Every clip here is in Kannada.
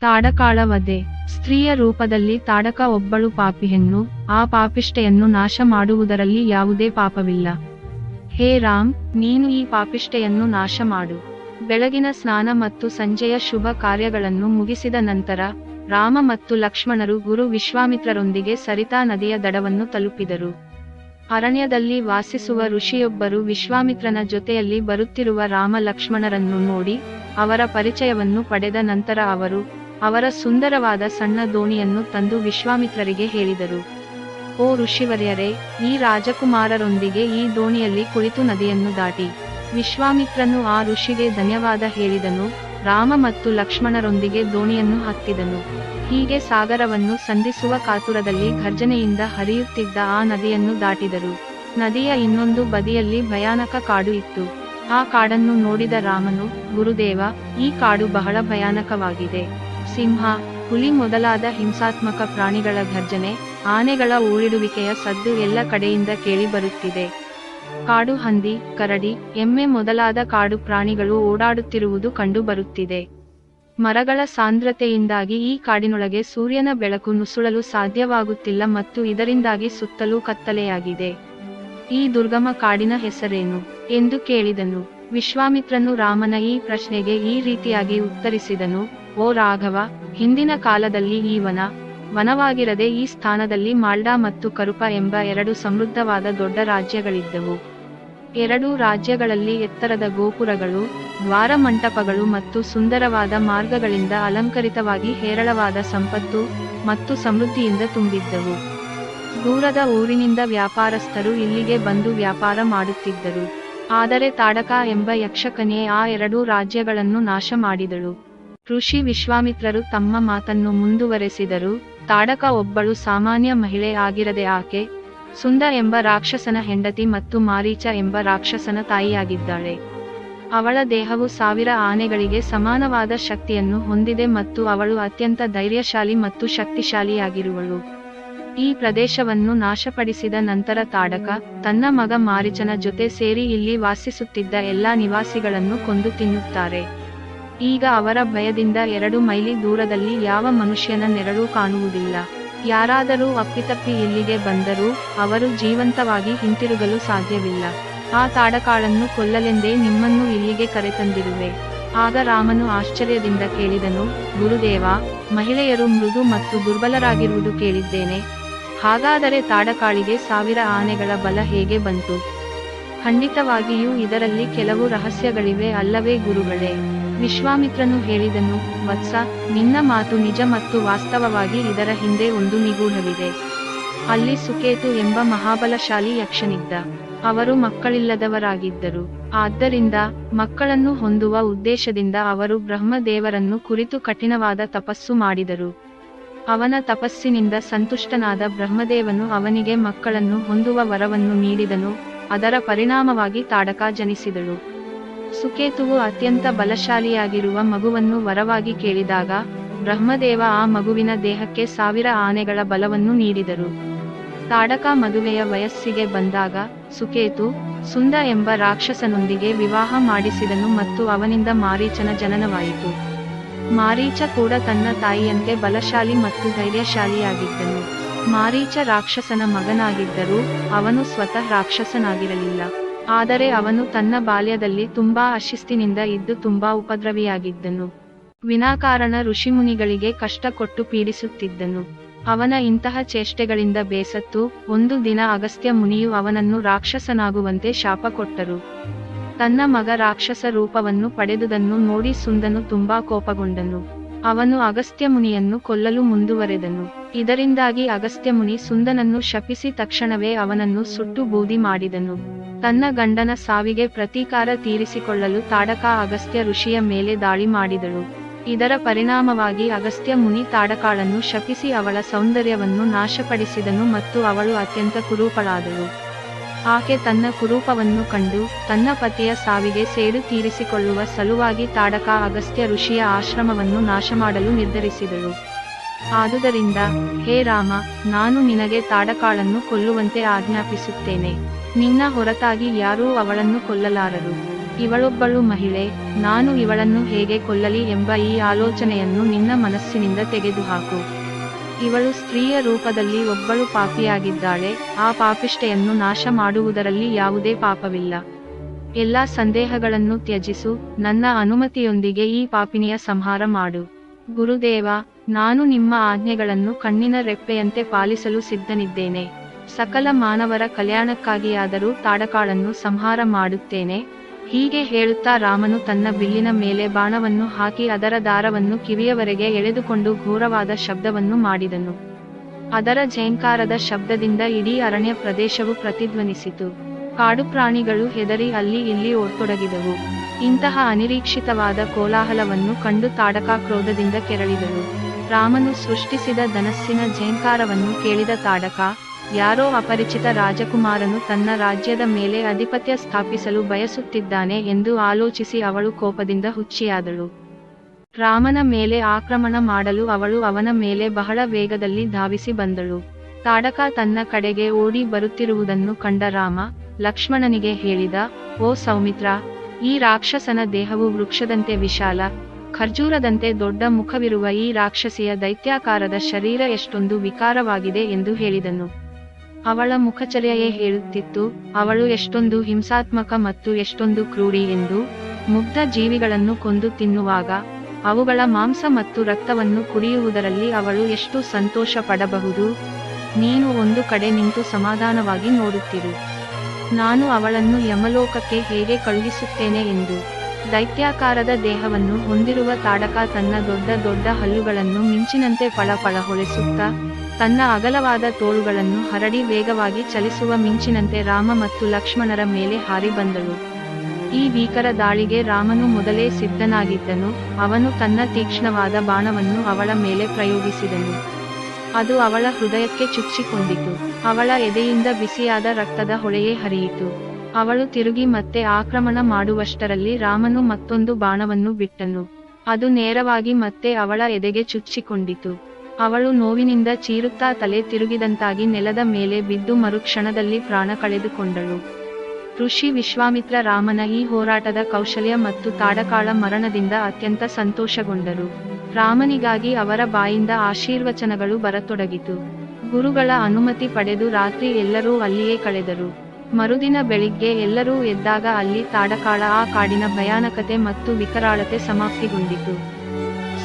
ತಾಡಕಾಳ ವಧೆ ಸ್ತ್ರೀಯ ರೂಪದಲ್ಲಿ ತಾಡಕ ಒಬ್ಬಳು ಪಾಪಿಯನ್ನು ಆ ಪಾಪಿಷ್ಠೆಯನ್ನು ನಾಶ ಮಾಡುವುದರಲ್ಲಿ ಯಾವುದೇ ಪಾಪವಿಲ್ಲ. ಹೇ ರಾಮ್, ನೀನು ಈ ಪಾಪಿಷ್ಠೆಯನ್ನು ನಾಶ ಮಾಡು. ಬೆಳಗಿನ ಸ್ನಾನ ಮತ್ತು ಸಂಜೆಯ ಶುಭ ಕಾರ್ಯಗಳನ್ನು ಮುಗಿಸಿದ ನಂತರ, ರಾಮ ಮತ್ತು ಲಕ್ಷ್ಮಣರು ಗುರು ವಿಶ್ವಾಮಿತ್ರರೊಂದಿಗೆ ಸರಿತಾ ನದಿಯ ದಡವನ್ನು ತಲುಪಿದರು. ಅರಣ್ಯದಲ್ಲಿ ವಾಸಿಸುವ ಋಷಿಯೊಬ್ಬರು ವಿಶ್ವಾಮಿತ್ರನ ಜೊತೆಯಲ್ಲಿ ಬರುತ್ತಿರುವ ರಾಮ ಲಕ್ಷ್ಮಣರನ್ನು ನೋಡಿ, ಅವರ ಪರಿಚಯವನ್ನು ಪಡೆದ ನಂತರ ಅವರು ಅವರ ಸುಂದರವಾದ ಸಣ್ಣ ದೋಣಿಯನ್ನು ತಂದು ವಿಶ್ವಾಮಿತ್ರರಿಗೆ ಹೇಳಿದರು. ಓ ಋಷಿವರ್ಯರೇ, ಈ ರಾಜಕುಮಾರರೊಂದಿಗೆ ಈ ದೋಣಿಯಲ್ಲಿ ಕುಳಿತು ನದಿಯನ್ನು ದಾಟಿ. ವಿಶ್ವಾಮಿತ್ರನು ಆ ಋಷಿಗೆ ಧನ್ಯವಾದ ಹೇಳಿದನು, ರಾಮ ಮತ್ತು ಲಕ್ಷ್ಮಣರೊಂದಿಗೆ ದೋಣಿಯನ್ನು ಹತ್ತಿದನು. ಹೀಗೆ ಸಾಗರವನ್ನು ಸಂಧಿಸುವ ಕಾತುರದಲ್ಲಿ ಘರ್ಜನೆಯಿಂದ ಹರಿಯುತ್ತಿದ್ದ ಆ ನದಿಯನ್ನು ದಾಟಿದರು. ನದಿಯ ಇನ್ನೊಂದು ಬದಿಯಲ್ಲಿ ಭಯಾನಕ ಕಾಡು ಇತ್ತು. ಆ ಕಾಡನ್ನು ನೋಡಿದ ರಾಮನು, ಗುರುದೇವ, ಈ ಕಾಡು ಬಹಳ ಭಯಾನಕವಾಗಿದೆ. ಸಿಂಹ, ಹುಲಿ ಮೊದಲಾದ ಹಿಂಸಾತ್ಮಕ ಪ್ರಾಣಿಗಳ ಘರ್ಜನೆ ಆನೆಗಳ ಊರಿಡುವಿಕೆಯ ಸದ್ದು ಎಲ್ಲ ಕಡೆಯಿಂದ ಕೇಳಿ ಬರುತ್ತಿದೆ. ಕಾಡು ಹಂದಿ, ಕರಡಿ, ಎಮ್ಮೆ ಮೊದಲಾದ ಕಾಡು ಪ್ರಾಣಿಗಳು ಓಡಾಡುತ್ತಿರುವುದು ಕಂಡು ಬರುತ್ತಿದೆ. ಮರಗಳ ಸಾಂದ್ರತೆಯಿಂದಾಗಿ ಈ ಕಾಡಿನೊಳಗೆ ಸೂರ್ಯನ ಬೆಳಕು ನುಸುಳಲು ಸಾಧ್ಯವಾಗುತ್ತಿಲ್ಲ ಮತ್ತು ಇದರಿಂದಾಗಿ ಸುತ್ತಲೂ ಕತ್ತಲೆಯಾಗಿದೆ. ಈ ದುರ್ಗಮ ಕಾಡಿನ ಹೆಸರೇನು? ಎಂದು ಕೇಳಿದನು. ವಿಶ್ವಾಮಿತ್ರನು ರಾಮನ ಈ ಪ್ರಶ್ನೆಗೆ ಈ ರೀತಿಯಾಗಿ ಉತ್ತರಿಸಿದನು. ಓ ರಾಘವ, ಹಿಂದಿನ ಕಾಲದಲ್ಲಿ ಈ ವನ, ವನವಾಗಿರದೆ ಈ ಸ್ಥಾನದಲ್ಲಿ ಮಾಲ್ಡಾ ಮತ್ತು ಕರುಪ ಎಂಬ ಎರಡು ಸಮೃದ್ಧವಾದ ದೊಡ್ಡ ರಾಜ್ಯಗಳಿದ್ದವು. ಎರಡೂ ರಾಜ್ಯಗಳಲ್ಲಿ ಎತ್ತರದ ಗೋಪುರಗಳು ದ್ವಾರ ಮಂಟಪಗಳು ಮತ್ತು ಸುಂದರವಾದ ಮಾರ್ಗಗಳಿಂದ ಅಲಂಕರಿತವಾಗಿ ಹೇರಳವಾದ ಸಂಪತ್ತು ಮತ್ತು ಸಮೃದ್ಧಿಯಿಂದ ತುಂಬಿದ್ದವು. ದೂರದ ಊರಿನಿಂದ ವ್ಯಾಪಾರಸ್ಥರು ಇಲ್ಲಿಗೆ ಬಂದು ವ್ಯಾಪಾರ ಮಾಡುತ್ತಿದ್ದರು. ಆದರೆ ತಾಡಕ ಎಂಬ ಯಕ್ಷಕನೇ ಆ ಎರಡೂ ರಾಜ್ಯಗಳನ್ನು ನಾಶ ಮಾಡಿದಳು ಋಷಿ ವಿಶ್ವಾಮಿತ್ರರು ತಮ್ಮ ಮಾತನ್ನು ಮುಂದುವರೆಸಿದರು. ತಾಡಕ ಒಬ್ಬಳು ಸಾಮಾನ್ಯ ಮಹಿಳೆ ಆಗಿರದೆ ಆಕೆ ಸುಂದ ಎಂಬ ರಾಕ್ಷಸನ ಹೆಂಡತಿ ಮತ್ತು ಮಾರೀಚ ಎಂಬ ರಾಕ್ಷಸನ ತಾಯಿಯಾಗಿದ್ದಾಳೆ. ಅವಳ ದೇಹವು ಸಾವಿರ ಆನೆಗಳಿಗೆ ಸಮಾನವಾದ ಶಕ್ತಿಯನ್ನು ಹೊಂದಿದೆ ಮತ್ತು ಅವಳು ಅತ್ಯಂತ ಧೈರ್ಯಶಾಲಿ ಮತ್ತು ಶಕ್ತಿಶಾಲಿಯಾಗಿರುವಳು. ಈ ಪ್ರದೇಶವನ್ನು ನಾಶಪಡಿಸಿದ ನಂತರ ತಾಡಕ ತನ್ನ ಮಗ ಮಾರಿಚನ ಜೊತೆ ಸೇರಿ ಇಲ್ಲಿ ವಾಸಿಸುತ್ತಿದ್ದ ಎಲ್ಲಾ ನಿವಾಸಿಗಳನ್ನು ಕೊಂದು ತಿನ್ನುತ್ತಾರೆ. ಈಗ ಅವರ ಭಯದಿಂದ ಎರಡು ಮೈಲಿ ದೂರದಲ್ಲಿ ಯಾವ ಮನುಷ್ಯನ ನೆರಳು ಕಾಣುವುದಿಲ್ಲ. ಯಾರಾದರೂ ಅಪ್ಪಿತಪ್ಪಿ ಇಲ್ಲಿಗೆ ಬಂದರೂ ಅವರು ಜೀವಂತವಾಗಿ ಹಿಂತಿರುಗಲು ಸಾಧ್ಯವಿಲ್ಲ. ಆ ತಾಡಕಾಳನ್ನು ಕೊಲ್ಲಲೆಂದೇ ನಿಮ್ಮನ್ನು ಇಲ್ಲಿಗೆ ಕರೆತಂದಿರುವೆ. ಆಗ ರಾಮನು ಆಶ್ಚರ್ಯದಿಂದ ಕೇಳಿದನು, ಗುರುದೇವ, ಮಹಿಳೆಯರು ಮೃದು ಮತ್ತು ದುರ್ಬಲರಾಗಿರುವುದು ಕೇಳಿದ್ದೇನೆ. ಹಾಗಾದರೆ ತಾಡಕಾಳಿಗೆ ಸಾವಿರ ಆನೆಗಳ ಬಲ ಹೇಗೆ ಬಂತು? ಖಂಡಿತವಾಗಿಯೂ ಇದರಲ್ಲಿ ಕೆಲವು ರಹಸ್ಯಗಳಿವೆ ಅಲ್ಲವೇ ಗುರುಗಳೇ. ವಿಶ್ವಾಮಿತ್ರನು ಹೇಳಿದನು, ವತ್ಸ, ನಿನ್ನ ಮಾತು ನಿಜ ಮತ್ತು ವಾಸ್ತವವಾಗಿ ಇದರ ಹಿಂದೆ ಒಂದು ನಿಗೂಢವಿದೆ. ಅಲ್ಲಿ ಸುಕೇತು ಎಂಬ ಮಹಾಬಲಶಾಲಿ ಯಕ್ಷನಿದ್ದ. ಅವರು ಮಕ್ಕಳಿಲ್ಲದವರಾಗಿದ್ದರು. ಆದ್ದರಿಂದ ಮಕ್ಕಳನ್ನು ಹೊಂದುವ ಉದ್ದೇಶದಿಂದ ಅವರು ಬ್ರಹ್ಮದೇವರನ್ನು ಕುರಿತು ಕಠಿಣವಾದ ತಪಸ್ಸು ಮಾಡಿದರು. ಅವನ ತಪಸ್ಸಿನಿಂದ ಸಂತುಷ್ಟನಾದ ಬ್ರಹ್ಮದೇವನು ಅವನಿಗೆ ಮಕ್ಕಳನ್ನು ಹೊಂದುವ ವರವನ್ನು ನೀಡಿದನು, ಅದರ ಪರಿಣಾಮವಾಗಿ ತಾಡಕ ಜನಿಸಿದಳು. ಸುಕೇತುವು ಅತ್ಯಂತ ಬಲಶಾಲಿಯಾಗಿರುವ ಮಗುವನ್ನು ವರವಾಗಿ ಕೇಳಿದಾಗ, ಬ್ರಹ್ಮದೇವ ಆ ಮಗುವಿನ ದೇಹಕ್ಕೆ ಸಾವಿರ ಆನೆಗಳ ಬಲವನ್ನು ನೀಡಿದರು. ತಾಡಕ ಮದುವೆಯ ವಯಸ್ಸಿಗೆ ಬಂದಾಗ, ಸುಕೇತು, ಸುಂದ ಎಂಬ ರಾಕ್ಷಸನೊಂದಿಗೆ ವಿವಾಹ ಮಾಡಿಸಿದನು ಮತ್ತು ಅವನಿಂದ ಮಾರೀಚನ ಜನನವಾಯಿತು. ಮಾರೀಚ ಕೂಡ ತನ್ನ ತಾಯಿಯಂತೆ ಬಲಶಾಲಿ ಮತ್ತು ಧೈರ್ಯಶಾಲಿಯಾಗಿದ್ದನು. ಮಾರೀಚ ರಾಕ್ಷಸನ ಮಗನಾಗಿದ್ದರೂ, ಅವನು ಸ್ವತಃ ರಾಕ್ಷಸನಾಗಿರಲಿಲ್ಲ. ಆದರೆ ಅವನು ತನ್ನ ಬಾಲ್ಯದಲ್ಲಿ ತುಂಬಾ ಅಶಿಸ್ತಿನಿಂದ ಇದ್ದು ತುಂಬಾ ಉಪದ್ರವಿಯಾಗಿದ್ದನು. ವಿನಾಕಾರಣ ಋಷಿಮುನಿಗಳಿಗೆ ಕಷ್ಟ ಕೊಟ್ಟು ಪೀಡಿಸುತ್ತಿದ್ದನು. ಅವನ ಇಂತಹ ಚೇಷ್ಟೆಗಳಿಂದ ಬೇಸತ್ತು, ಒಂದು ದಿನ ಅಗಸ್ತ್ಯ ಮುನಿಯು ಅವನನ್ನು ರಾಕ್ಷಸನಾಗುವಂತೆ ಶಾಪ ಕೊಟ್ಟರು. ತನ್ನ ಮಗ ರಾಕ್ಷಸ ರೂಪವನ್ನು ಪಡೆದುದನ್ನು ನೋಡಿ ಸುಂದನು ತುಂಬಾ ಕೋಪಗೊಂಡನು. ಅವನು ಅಗಸ್ತ್ಯ ಮುನಿಯನ್ನು ಕೊಲ್ಲಲು ಮುಂದುವರೆದನು. ಇದರಿಂದಾಗಿ ಅಗಸ್ತ್ಯ ಮುನಿ ಸುಂದನನ್ನು ಶಪಿಸಿ ತಕ್ಷಣವೇ ಅವನನ್ನು ಸುಟ್ಟು ಬೂದಿ ಮಾಡಿದನು. ತನ್ನ ಗಂಡನ ಸಾವಿಗೆ ಪ್ರತೀಕಾರ ತೀರಿಸಿಕೊಳ್ಳಲು ತಾಡಕ ಅಗಸ್ತ್ಯ ಋಷಿಯ ಮೇಲೆ ದಾಳಿ ಮಾಡಿದಳು. ಇದರ ಪರಿಣಾಮವಾಗಿ ಅಗಸ್ತ್ಯ ಮುನಿ ತಾಡಕಾಳನ್ನು ಶಪಿಸಿ ಅವಳ ಸೌಂದರ್ಯವನ್ನು ನಾಶಪಡಿಸಿದನು ಮತ್ತು ಅವಳು ಅತ್ಯಂತ ಕುರೂಪಳಾದಳು. ಆಕೆ ತನ್ನ ಕುರೂಪವನ್ನು ಕಂಡು ತನ್ನ ಪತಿಯ ಸಾವಿಗೆ ಸೇಡು ತೀರಿಸಿಕೊಳ್ಳುವ ಸಲುವಾಗಿ ತಾಡಕ ಅಗಸ್ತ್ಯ ಋಷಿಯ ಆಶ್ರಮವನ್ನು ನಾಶ ಮಾಡಲು ನಿರ್ಧರಿಸಿದಳು. ಆದುದರಿಂದ, ಹೇ ರಾಮ, ನಾನು ನಿನಗೆ ತಾಡಕಾಳನ್ನು ಕೊಲ್ಲುವಂತೆ ಆಜ್ಞಾಪಿಸುತ್ತೇನೆ. ನಿನ್ನ ಹೊರತಾಗಿ ಯಾರೂ ಅವಳನ್ನು ಕೊಲ್ಲಲಾರರು. ಇವಳೊಬ್ಬಳು ಮಹಿಳೆ, ನಾನು ಇವಳನ್ನು ಹೇಗೆ ಕೊಲ್ಲಲಿ ಎಂಬ ಈ ಆಲೋಚನೆಯನ್ನು ನಿನ್ನ ಮನಸ್ಸಿನಿಂದ ತೆಗೆದುಹಾಕು. ಇವಳು ಸ್ತ್ರೀಯ ರೂಪದಲ್ಲಿ ಒಬ್ಬಳು ಪಾಪಿಯಾಗಿದ್ದಾಳೆ, ಆ ಪಾಪಿಷ್ಠೆಯನ್ನು ನಾಶ ಮಾಡುವುದರಲ್ಲಿ ಯಾವುದೇ ಪಾಪವಿಲ್ಲ. ಎಲ್ಲ ಸಂದೇಹಗಳನ್ನು ತ್ಯಜಿಸು, ನನ್ನ ಅನುಮತಿಯೊಂದಿಗೆ ಈ ಪಾಪಿನಿಯ ಸಂಹಾರ ಮಾಡು. ಗುರುದೇವ ನಾನು ನಿಮ್ಮ ಆಜ್ಞೆಗಳನ್ನು ಕಣ್ಣಿನ ರೆಪ್ಪೆಯಂತೆ ಪಾಲಿಸಲು ಸಿದ್ಧನಿದ್ದೇನೆ. ಸಕಲ ಮಾನವರ ಕಲ್ಯಾಣಕ್ಕಾಗಿಯಾದರೂ ತಾಡಕಾಳನ್ನು ಸಂಹಾರ ಮಾಡುತ್ತೇನೆ. ಹೀಗೆ ಹೇಳುತ್ತಾ ರಾಮನು ತನ್ನ ಬಿಲ್ಲಿನ ಮೇಲೆ ಬಾಣವನ್ನು ಹಾಕಿ ಅದರ ದಾರವನ್ನು ಕಿವಿಯವರೆಗೆ ಎಳೆದುಕೊಂಡು ಘೋರವಾದ ಶಬ್ದವನ್ನು ಮಾಡಿದನು. ಅದರ ಝೇಂಕಾರದ ಶಬ್ದದಿಂದ ಇಡೀ ಅರಣ್ಯ ಪ್ರದೇಶವು ಪ್ರತಿಧ್ವನಿಸಿತು. ಕಾಡು ಪ್ರಾಣಿಗಳು ಹೆದರಿ ಅಲ್ಲಿ ಇಲ್ಲಿ ಓಡ್ತೊಡಗಿದವು ಇಂತಹ ಅನಿರೀಕ್ಷಿತವಾದ ಕೋಲಾಹಲವನ್ನು ಕಂಡು ತಾಡಕ ಕ್ರೋಧದಿಂದ ಕೆರಳಿದಳು. ರಾಮನು ಸೃಷ್ಟಿಸಿದ ಧನಸ್ಸಿನ ಜೇಂಕಾರವನ್ನು ಕೇಳಿದ ತಾಡಕ, ಯಾರೋ ಅಪರಿಚಿತ ರಾಜಕುಮಾರನು ತನ್ನ ರಾಜ್ಯದ ಮೇಲೆ ಅಧಿಪತ್ಯ ಸ್ಥಾಪಿಸಲು ಬಯಸುತ್ತಿದ್ದಾನೆ ಎಂದು ಆಲೋಚಿಸಿ ಅವಳು ಕೋಪದಿಂದ ಹುಚ್ಚಿಯಾದಳು. ರಾಮನ ಮೇಲೆ ಆಕ್ರಮಣ ಮಾಡಲು ಅವಳು ಅವನ ಮೇಲೆ ಬಹಳ ವೇಗದಲ್ಲಿ ಧಾವಿಸಿ ಬಂದಳು. ತಾಡಕ ತನ್ನ ಕಡೆಗೆ ಓಡಿ ಬರುತ್ತಿರುವುದನ್ನು ಕಂಡ ರಾಮ, ಲಕ್ಷ್ಮಣನಿಗೆ ಹೇಳಿದ, ಓ ಸೌಮಿತ್ರ, ಈ ರಾಕ್ಷಸನ ದೇಹವು ವೃಕ್ಷದಂತೆ ವಿಶಾಲ ಖರ್ಜೂರದಂತೆ ದೊಡ್ಡ ಮುಖವಿರುವ ಈ ರಾಕ್ಷಸಿಯ ದೈತ್ಯಾಕಾರದ ಶರೀರ ಎಷ್ಟೊಂದು ವಿಕಾರವಾಗಿದೆ ಎಂದು ಹೇಳಿದನು. ಅವಳ ಮುಖಚರ್ಯೆಯೇ ಹೇಳುತ್ತಿತ್ತು, ಅವಳು ಎಷ್ಟೊಂದು ಹಿಂಸಾತ್ಮಕ ಮತ್ತು ಎಷ್ಟೊಂದು ಕ್ರೂಡಿ ಎಂದು ಮುಗ್ಧ ಜೀವಿಗಳನ್ನು ಕೊಂದು ತಿನ್ನುವಾಗ, ಅವುಗಳ ಮಾಂಸ ಮತ್ತು ರಕ್ತವನ್ನು ಕುಡಿಯುವುದರಲ್ಲಿ ಅವಳು ಎಷ್ಟು ಸಂತೋಷ ಪಡಬಹುದು? ನೀನು ಒಂದು ಕಡೆ ನಿಂತು ಸಮಾಧಾನವಾಗಿ ನೋಡುತ್ತಿರು. ನಾನು ಅವಳನ್ನು ಯಮಲೋಕಕ್ಕೆ ಹೇಗೆ ಕಳುಹಿಸುತ್ತೇನೆ ಎಂದು ದೈತ್ಯಾಕಾರದ ದೇಹವನ್ನು ಹೊಂದಿರುವ ತಾಡಕ ತನ್ನ ದೊಡ್ಡ ದೊಡ್ಡ ಹಲ್ಲುಗಳನ್ನು ಮಿಂಚಿನಂತೆ ಫಳಫಳ ಹೊಳೆಸುತ್ತಾ, ತನ್ನ ಅಗಲವಾದ ತೋಳುಗಳನ್ನು ಹರಡಿ ವೇಗವಾಗಿ ಚಲಿಸುವ ಮಿಂಚಿನಂತೆ ರಾಮ ಮತ್ತು ಲಕ್ಷ್ಮಣರ ಮೇಲೆ ಹಾರಿ ಬಂದಳು. ಈ ಭೀಕರ ದಾಳಿಗೆ ರಾಮನು ಮೊದಲೇ ಸಿದ್ಧನಾಗಿದ್ದನು, ಅವನು ತನ್ನ ತೀಕ್ಷ್ಣವಾದ ಬಾಣವನ್ನು ಅವಳ ಮೇಲೆ ಪ್ರಯೋಗಿಸಿದನು. ಅದು ಅವಳ ಹೃದಯಕ್ಕೆ ಚುಚ್ಚಿಕೊಂಡಿತು, ಅವಳ ಎದೆಯಿಂದ ಬಿಸಿಯಾದ ರಕ್ತದ ಹೊಳೆಯೇ ಹರಿಯಿತು. ಅವಳು ತಿರುಗಿ ಮತ್ತೆ ಆಕ್ರಮಣ ಮಾಡುವಷ್ಟರಲ್ಲಿ ರಾಮನು ಮತ್ತೊಂದು ಬಾಣವನ್ನು ಬಿಟ್ಟನು. ಅದು ನೇರವಾಗಿ ಮತ್ತೆ ಅವಳ ಎದೆಗೆ ಚುಚ್ಚಿಕೊಂಡಿತು. ಅವಳು ನೋವಿನಿಂದ ಚೀರುತ್ತಾ ತಲೆ ತಿರುಗಿದಂತಾಗಿ ನೆಲದ ಮೇಲೆ ಬಿದ್ದು ಮರುಕ್ಷಣದಲ್ಲಿ ಪ್ರಾಣ ಕಳೆದುಕೊಂಡಳು. ಋಷಿ ವಿಶ್ವಾಮಿತ್ರ ರಾಮನ ಈ ಹೋರಾಟದ ಕೌಶಲ್ಯ ಮತ್ತು ತಾಡಕಾಳ ಮರಣದಿಂದ ಅತ್ಯಂತ ಸಂತೋಷಗೊಂಡರು. ರಾಮನಿಗಾಗಿ ಅವರ ಬಾಯಿಂದ ಆಶೀರ್ವಚನಗಳು ಬರತೊಡಗಿತು. ಗುರುಗಳ ಅನುಮತಿ ಪಡೆದು ರಾತ್ರಿ ಎಲ್ಲರೂ ಅಲ್ಲಿಯೇ ಕಳೆದರು. ಮರುದಿನ ಬೆಳಿಗ್ಗೆ ಎಲ್ಲರೂ ಎದ್ದಾಗ ಅಲ್ಲಿ ತಾಡಕಾಳ ಆ ಕಾಡಿನ ಭಯಾನಕತೆ ಮತ್ತು ವಿಕರಾಳತೆ ಸಮಾಪ್ತಿಗೊಂಡಿತು.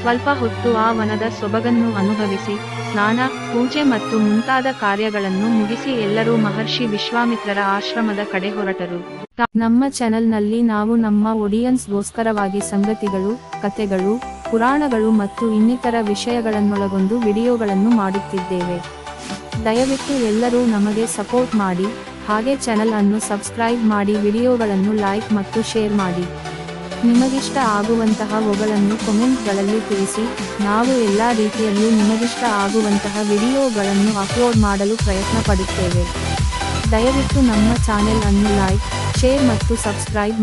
ಸ್ವಲ್ಪ ಹೊತ್ತು ಆ ವನದ ಸೊಬಗನ್ನು ಅನುಭವಿಸಿ, ಸ್ನಾನ, ಪೂಜೆ ಮತ್ತು ಮುಂತಾದ ಕಾರ್ಯಗಳನ್ನು ಮುಗಿಸಿ ಎಲ್ಲರೂ ಮಹರ್ಷಿ ವಿಶ್ವಾಮಿತ್ರರ ಆಶ್ರಮದ ಕಡೆ ಹೊರಟರು. ನಮ್ಮ ಚಾನೆಲ್ನಲ್ಲಿ ನಾವು ನಮ್ಮ ಒಡಿಯನ್ಸ್ಗೋಸ್ಕರವಾಗಿ ಸಂಗತಿಗಳು, ಕಥೆಗಳು, ಪುರಾಣಗಳು ಮತ್ತು ಇನ್ನಿತರ ವಿಷಯಗಳನ್ನೊಳಗೊಂಡು ವಿಡಿಯೋಗಳನ್ನು ಮಾಡುತ್ತಿದ್ದೇವೆ. ದಯವಿಟ್ಟು ಎಲ್ಲರೂ ನಮಗೆ ಸಪೋರ್ಟ್ ಮಾಡಿ ಹಾಗೆ ಚಾನೆಲ್ ಅನ್ನು ಸಬ್ಸ್ಕ್ರೈಬ್ ಮಾಡಿ ವಿಡಿಯೋಗಳನ್ನು ಲೈಕ್ ಮತ್ತು ಶೇರ್ ಮಾಡಿ. ನಿಮಗಿಷ್ಟ ಆಗುವಂತಹ ಒಗಳನ್ನು ಕಮೆಂಟ್ಗಳಲ್ಲಿ ತಿಳಿಸಿ, ನಾವು ಎಲ್ಲ ರೀತಿಯಲ್ಲೂ ನಿಮಗಿಷ್ಟ ಆಗುವಂತಹ ವಿಡಿಯೋಗಳನ್ನು ಅಪ್ಲೋಡ್ ಮಾಡಲು ಪ್ರಯತ್ನ ಪಡುತ್ತೇವೆ. ದಯವಿಟ್ಟು ನಮ್ಮ ಚಾನೆಲ್ ಅನ್ನು ಲೈಕ್ ಶೇರ್ ಮತ್ತು ಸಬ್ಸ್ಕ್ರೈಬ್